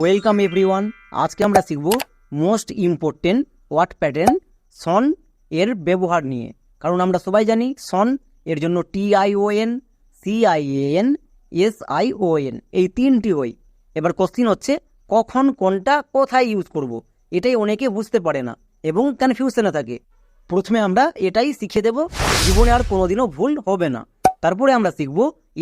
Welcome everyone আজকে আমরা শিখব মোস্ট ইম্পর্টেন্ট ওয়াট প্যাটার্ন সন এর ব্যবহার নিয়ে। কারণ আমরা সবাই জানি সন এর জন্য T I O N C I A N S I O N এই তিনটি হয় এবার কোশ্চিন হচ্ছে, কখন কোনটা কোথায় ইউজ করব। এটাই অনেকে বুঝতে পারে না এবং কনফিউশনে থাকে। প্রথমে আমরা এটাই শিখে দেব, জীবনে আর কোনোদিনও ভুল হবে না। তারপরে আমরা শিখব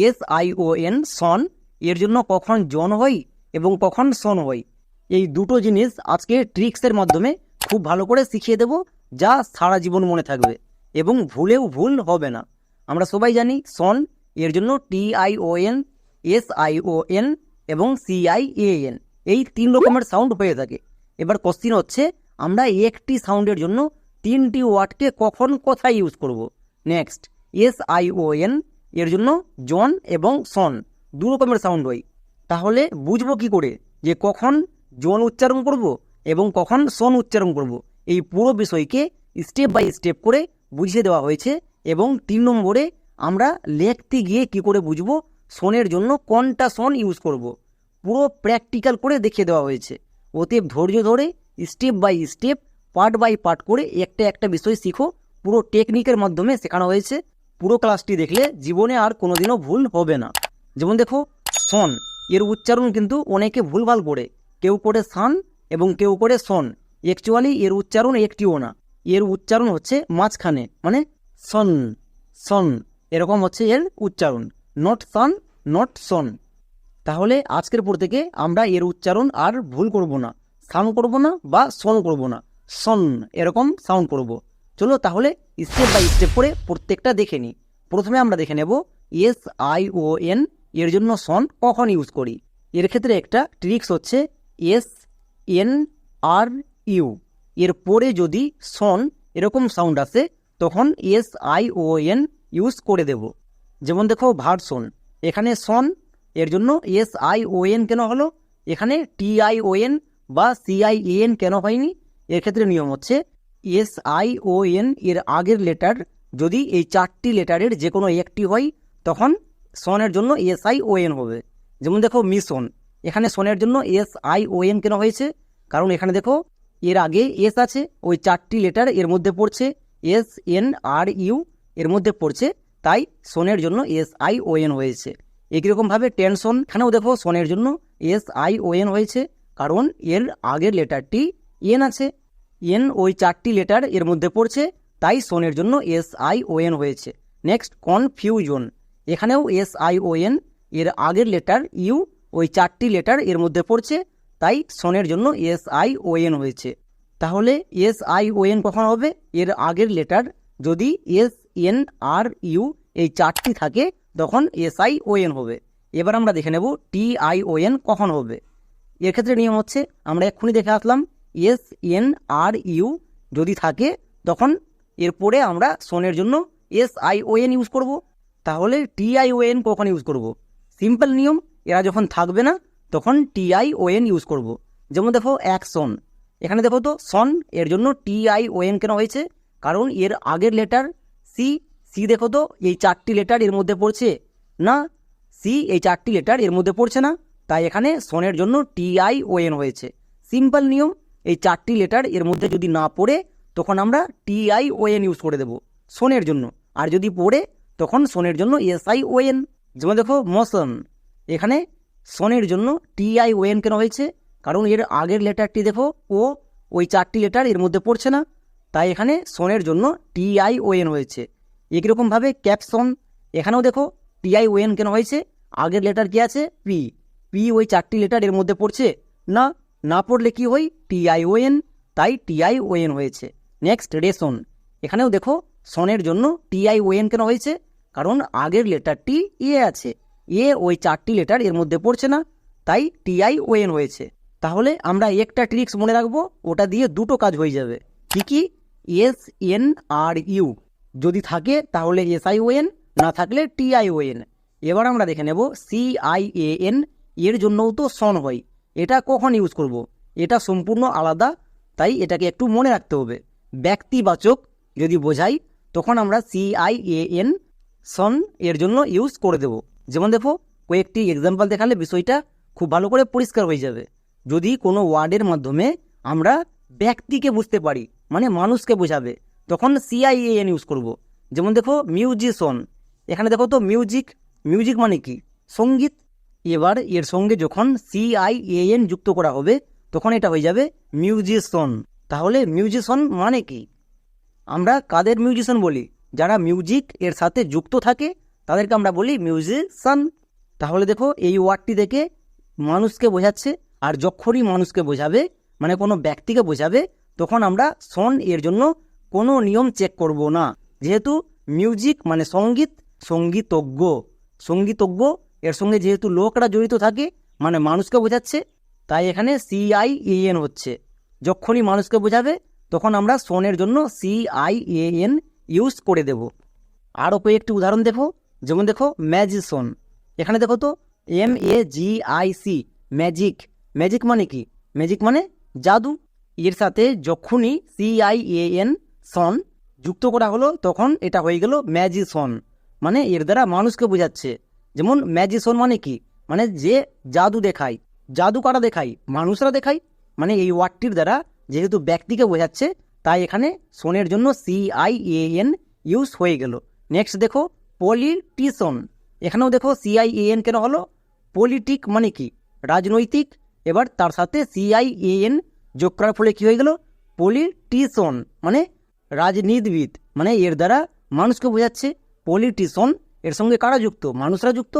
এস আই ও এন সন এর জন্য কখন জন হয়? এবং কখন সন হয় এই দুটো জিনিস আজকে ট্রিক্সের মাধ্যমে খুব ভালো করে শিখিয়ে দেব যা সারা জীবন মনে থাকবে এবং ভুলেও ভুল হবে না। আমরা সবাই জানি সন এর জন্য T I O N, S I O N এবং সি আই এ এন, এই তিন রকমের সাউন্ড হয়ে থাকে। এবার কোশ্চিন হচ্ছে, আমরা একটি সাউন্ডের জন্য তিনটি ওয়ার্ডকে কখন, কোথায় ইউজ করব? Next S I O N, এর জন্য জন এবং সন দু রকমের সাউন্ড হয় তাহলে বুঝব কি করে? যে কখন জন উচ্চারণ করব এবং কখন সন উচ্চারণ করব? এই পুরো বিষয়কে স্টেপ বাই স্টেপ করে বুঝিয়ে দেওয়া হয়েছে এবং তিন নম্বরে আমরা লিখতে গিয়ে কি করে বুঝব? সনের জন্য কোনটা সন ইউজ করব। পুরো প্র্যাকটিক্যাল করে দেখিয়ে দেওয়া হয়েছে। অতএব ধৈর্য ধরে step by step part by part করে একটা একটা বিষয় শিখো। পুরো টেকনিকের মাধ্যমে শেখানো হয়েছে। পুরো ক্লাসটি দেখলে জীবনে আর কোনোদিনও ভুল হবে না। যেমন দেখো, সন। এর উচ্চারণ কিন্তু অনেকে ভুলভাল করে। কেউ করে সান এবং কেউ করে সন। অ্যাকচুয়ালি এর উচ্চারণ একটিও না। এর উচ্চারণ হচ্ছে মাঝখানে মানে সন সন। এরকম হচ্ছে এর উচ্চারণ। নট সান নট সন তাহলে আজকের পর থেকে আমরা এর উচ্চারণ আর ভুল করব না। সাউন্ড করব না বা সন করব না। সন, এরকম সাউন্ড করব। চলো তাহলে স্টেপ বাই স্টেপ করে প্রত্যেকটা দেখে নিই। প্রথমে আমরা দেখে নেব এস আই ও এন এর জন্য সন কখন ইউজ করি? এর ক্ষেত্রে একটা ট্রিক্স হচ্ছে এস এন আর ইউ এর পরে যদি সন এরকম সাউন্ড আসে, তখন S I O N use করে দেব। যেমন দেখো ভার্সন এখানে সন এর জন্য এস আই ও এন কেন হলো? এখানে টি আই ও এন বা সি আই এন কেন হয়নি? এর ক্ষেত্রে নিয়ম হচ্ছে এস আই ও এন এর আগের লেটার যদি এই চারটি লেটারের যে কোনো একটি হয়, তখন সনের জন্য এস আই ও এন হবে। যেমন দেখো মিশন এখানে সনের জন্য এস আই ও এন কেন হয়েছে? কারণ এখানে দেখো এর আগে এস আছে, ওই চারটি লেটার এর মধ্যে পড়ছে এস এন আর ইউ এর মধ্যে পড়ছে, তাই সনের জন্য এস আই ও এন হয়েছে। একইরকমভাবে টেনশন এখানেও দেখো সনের জন্য এস আই ও এন হয়েছে, কারণ এর আগের লেটারটি এন আছে। এন ওই চারটি লেটার এর মধ্যে পড়ছে, তাই সনের জন্য এস আই ও এন হয়েছে। নেক্সট কনফিউজন এখানেও এস আই ও এন এর আগের লেটার ইউ ওই চারটি লেটার এর মধ্যে পড়ছে, তাই সনের জন্য এস আই ও এন হয়েছে। তাহলে এস আই ও এন কখন হবে? এর আগের লেটার যদি এস এন আর ইউ এই চারটি থাকে, তখন এস আই ও এন হবে। এবার আমরা দেখে নেব টি আই ও এন কখন হবে। এর ক্ষেত্রে নিয়ম হচ্ছে, আমরা এক্ষুনি দেখে আসলাম এস এন আর ইউ যদি থাকে, তখন এরপরে আমরা সনের জন্য S I O N use করব। তাহলে টি আই ও এন কখন ইউজ করব? সিম্পল নিয়ম, এরা যখন থাকবে না, তখন T I O N use করব। যেমন দেখো, এক সন এখানে দেখো তো সন এর জন্য টি আই ও এন কেন হয়েছে? কারণ এর আগের লেটার সি সি দেখো তো, এই চারটি লেটার এর মধ্যে পড়ছে না? সি এই চারটি লেটার এর মধ্যে পড়ছে না? তাই এখানে সনের জন্য টি আই ও এন হয়েছে। সিম্পল নিয়ম, এই চারটি লেটার এর মধ্যে যদি না পড়ে, তখন আমরা T I O N use করে দেব সোনের জন্য। আর যদি পড়ে তখন সোনের জন্য এস আই ও এন যেমন দেখো মোশন এখানে সনের জন্য টি আই ও কেন হয়েছে? কারণ এর আগের লেটারটি দেখো, ও ওই চারটি লেটার এর মধ্যে পড়ছে না। তাই এখানে সনের জন্য টি আই ও এন হয়েছে। একইরকমভাবে ক্যাপসন এখানেও দেখো টি আই ও কেন হয়েছে? আগের লেটার কি আছে? পি পি ওই চারটি লেটার এর মধ্যে পড়ছে না না পড়লে কি হয়? টি আই ও এন তাই টি আই ও এন হয়েছে। Next ration. এখানেও দেখো সনের জন্য টি আই ও কেন হয়েছে? কারণ আগের লেটারটি এ আছে। এ ওই চারটি লেটার এর মধ্যে পড়ছে না, তাই টি আই ও এন হয়েছে। তাহলে আমরা একটা ট্রিক্স মনে রাখব, ওটা দিয়ে দুটো কাজ হয়ে যাবে। কি কি? S, N, R, U. যদি থাকে, তাহলে এস আই ও এন, না থাকলে টি আই ও এন। এবার আমরা দেখে নেব সি আই এ এন, এর জন্যও তো সন হয়। এটা কখন ইউজ করব। এটা সম্পূর্ণ আলাদা, তাই এটাকে একটু মনে রাখতে হবে। ব্যক্তিবাচক যদি বোঝাই, তখন আমরা সি আই এ এন সন এর জন্য ইউজ করে দেব। যেমন দেখো, কয়েকটি এক্সাম্পল দেখালে বিষয়টা খুব ভালো করে পরিষ্কার হয়ে যাবে। যদি কোনো ওয়ার্ডের মাধ্যমে আমরা ব্যক্তিকে বুঝতে পারি মানে মানুষকে বোঝাবে, তখন সিআইএন ইউজ করব। যেমন দেখো মিউজিশন এখানে দেখো তো মিউজিক মিউজিক মানে কি? সংগীত। এবার এর সঙ্গে যখন সিআইএন যুক্ত করা হবে, তখন এটা হয়ে যাবে মিউজিশন তাহলে মিউজিশন মানে কি? আমরা কাদের মিউজিশিয়ান বলি? যারা মিউজিক এর সাথে যুক্ত থাকে, তাদেরকে আমরা বলি মিউজিশিয়ান তাহলে দেখো, এই ওয়ার্ডটি দেখে মানুষকে বোঝাচ্ছে, আর যখনই মানুষকে বোঝাবে মানে কোনো ব্যক্তিকে বোঝাবে, তখন আমরা সন এর জন্য কোনো নিয়ম চেক করব না। যেহেতু মিউজিক মানে সংগীত, সঙ্গীতজ্ঞ। সঙ্গীতজ্ঞ, এর সঙ্গে যেহেতু লোকরা জড়িত থাকে মানে মানুষকে বোঝাচ্ছে, তাই এখানে সিআইএএন হচ্ছে। যখনই মানুষকে বোঝাবে, তখন আমরা সনের জন্য সিআইএএন ইউজ করে দেব। আরও কয়েকটি উদাহরণ দেখো। যেমন দেখো ম্যাজিসন এখানে দেখো তো M A G I C magic magic মানে কি? ম্যাজিক মানে জাদু। এর সাথে যখনই সিআইএএন সন যুক্ত করা হলো, তখন এটা হয়ে গেল ম্যাজিসন মানে এর দ্বারা মানুষকে বোঝাচ্ছে। যেমন ম্যাজিসন মানে কি? মানে যে জাদু দেখায় জাদু কারা দেখায়, মানুষরা দেখায়। মানে এই ওয়ার্ডটির দ্বারা যেহেতু ব্যক্তিকে বোঝাচ্ছে তাই এখানে সোনের জন্য সিআইএএন ইউজ হয়ে গেল। নেক্সট দেখো পলিটিশন এখানেও দেখো সিআইএএন কেন হলো? পলিটিক মানে কি? রাজনৈতিক। এবার তার সাথে সিআইএএন যোগ করার ফলে কী হয়ে গেল? পলিটিশন মানে রাজনীতিবিদ। মানে এর দ্বারা মানুষকে বোঝাচ্ছে পলিটিশন এর সঙ্গে কারা যুক্ত? মানুষরা যুক্ত।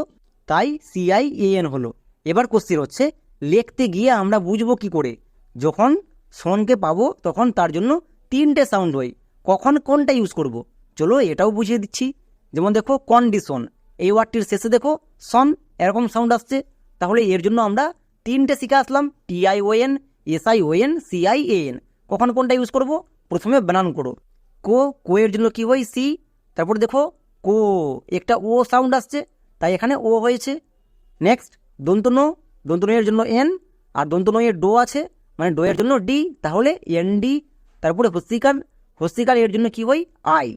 তাই সিআইএএন হলো। এবার কোশ্চিন হচ্ছে, লিখতে গিয়ে আমরা বুঝব কি করে? যখন সনকে পাবো, তখন তার জন্য তিনটে সাউন্ড হয় কখন কোনটা ইউজ করব। চলো এটাও বুঝিয়ে দিচ্ছি। যেমন দেখো কন্ডিশন এই ওয়ার্ডটির শেষে দেখো সন এরকম সাউন্ড আসছে। তাহলে এর জন্য আমরা তিনটে শিখে আসলাম। টিআইওএন এসআইওএন সিআইএএন কখন কোনটা ইউজ করব? প্রথমে বানান করো। কো কো এর জন্য কি হয়? সি তারপর দেখো, কো, একটা ও সাউন্ড আসছে। তাই এখানে ও হয়েছে। নেক্সট দন্তন দন্তন এর জন্য এন আর দন্তন এর ডো আছে। মানে ডো এর জন্য ডি তাহলে এন ডি তারপরে হস্তিকার হস্তিকার এর জন্য কি হয়? আই।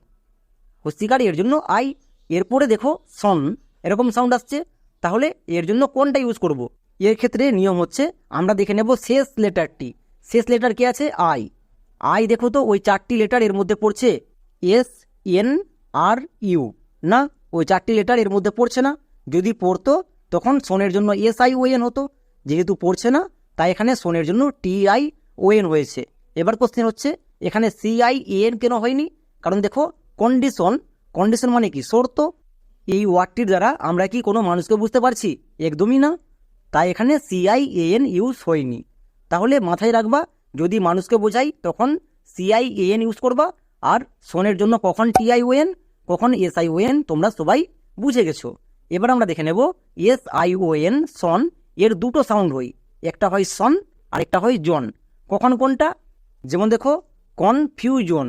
হস্তিকার এর জন্য আই। এরপরে দেখো সন এরকম সাউন্ড আসছে। তাহলে এর জন্য কোনটা ইউজ করব। এর ক্ষেত্রে নিয়ম হচ্ছে, আমরা দেখে নেব শেষ লেটারটি। শেষ লেটার কে আছে? আই। আই দেখো তো, ওই চারটি লেটার এর মধ্যে পড়ছে। S, N, R, U. না, ওই চারটি লেটার এর মধ্যে পড়ছে না। যদি পড়তো, তখন সোনের জন্য এস, আই, ও, এন হতো। যেহেতু পড়ছে না, তাই এখানে সোনের জন্য টি, আই, ও, এন হয়েছে। এবার কোশ্চেন হচ্ছে, এখানে সি আই এন কেন হয়নি? কারণ দেখো কন্ডিশন কন্ডিশন মানে কি? শর্ত। এই ওয়ার্ডটির দ্বারা আমরা কি কোনো মানুষকে বুঝতে পারছি? একদমই না। তাই এখানে সিআইএএন ইউজ হয়নি। তাহলে মাথায় রাখবা, যদি মানুষকে বোঝাই, তখন সিআইএএন ইউজ করবা। আর সনের জন্য কখন টিআইওএন কখন এসআইওএন তোমরা সবাই বুঝে গেছো। এবার আমরা দেখে নেব এস আইওএন সন এর দুটো সাউন্ড হয়। একটা হয় সন আর একটা হয় জন। কখন কোনটা? যেমন দেখো কনফিউজন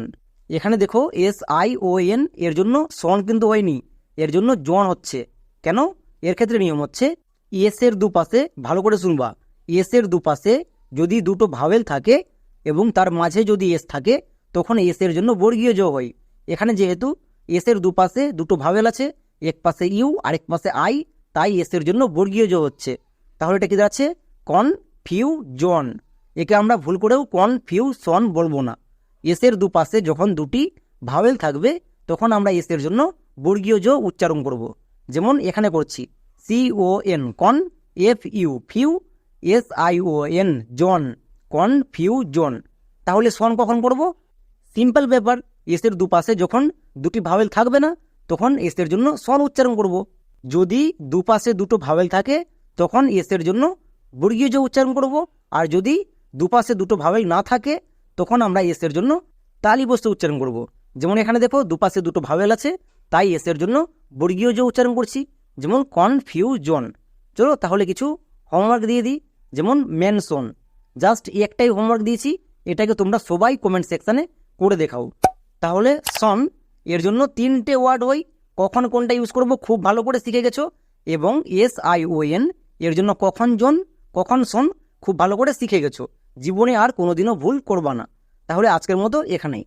এখানে দেখো এস আই ও এন এর জন্য সন কিন্তু হয়নি, এর জন্য জন হচ্ছে। কেন? এর ক্ষেত্রে নিয়ম হচ্ছে এস এর দুপাশে ভালো করে শুনবা। এস এর দুপাশে যদি দুটো ভাওয়েল থাকে এবং তার মাঝে যদি এস থাকে, তখন এস এর জন্য বর্গীয় যোগ হয়। এখানে যেহেতু এস এর দুপাশে দুটো ভাওয়েল আছে, এক পাশে ইউ, আরেক পাশে আই, তাই এস এর জন্য বর্গীয় যোগ হচ্ছে। তাহলে এটা কি দাঁড়াচ্ছে? কনফিউজন একে আমরা ভুল করেও কনফিউশন বলব না এসের দুপাশে যখন দুটি ভাওয়েল থাকবে, তখন আমরা এসের জন্য বর্গীয় জ উচ্চারণ করব। যেমন এখানে করছি সি ও এন কন এফ ইউ ফিউ এস আই ও এন জন কন ফিউ জন তাহলে সন কখন করব সিম্পল ব্যাপার এসের দুপাশে যখন দুটি ভাওয়েল থাকবে না, তখন এসের জন্য সন উচ্চারণ করব। যদি দুপাশে দুটো ভাওয়েল থাকে, তখন এসের জন্য বর্গীয় জ উচ্চারণ করব আর যদি দুপাশে দুটো ভাওয়েল না থাকে, তখন আমরা এসের জন্য তালি বস্তু উচ্চারণ করব। যেমন এখানে দেখো, দুপাশে দুটো ভাবেল আছে, তাই এসের জন্য বর্গীয় যে উচ্চারণ করছি, যেমন কনফিউজন চলো তাহলে কিছু হোমওয়ার্ক দিয়ে দিই, যেমন মেনশন জাস্ট একটাই হোমওয়ার্ক দিয়েছি, এটাকে তোমরা সবাই কমেন্ট সেকশানে করে দেখাও। তাহলে সন এর জন্য তিনটে ওয়ার্ড ওই, কখন কোনটা ইউজ করব খুব ভালো করে শিখে গেছো, এবং এস আই ও এন এর জন্য কখন জন, কখন সন খুব ভালো করে শিখে গেছো। জীবনে আর কোনোদিনও ভুল করবা না। তাহলে আজকের মতো এখানেই।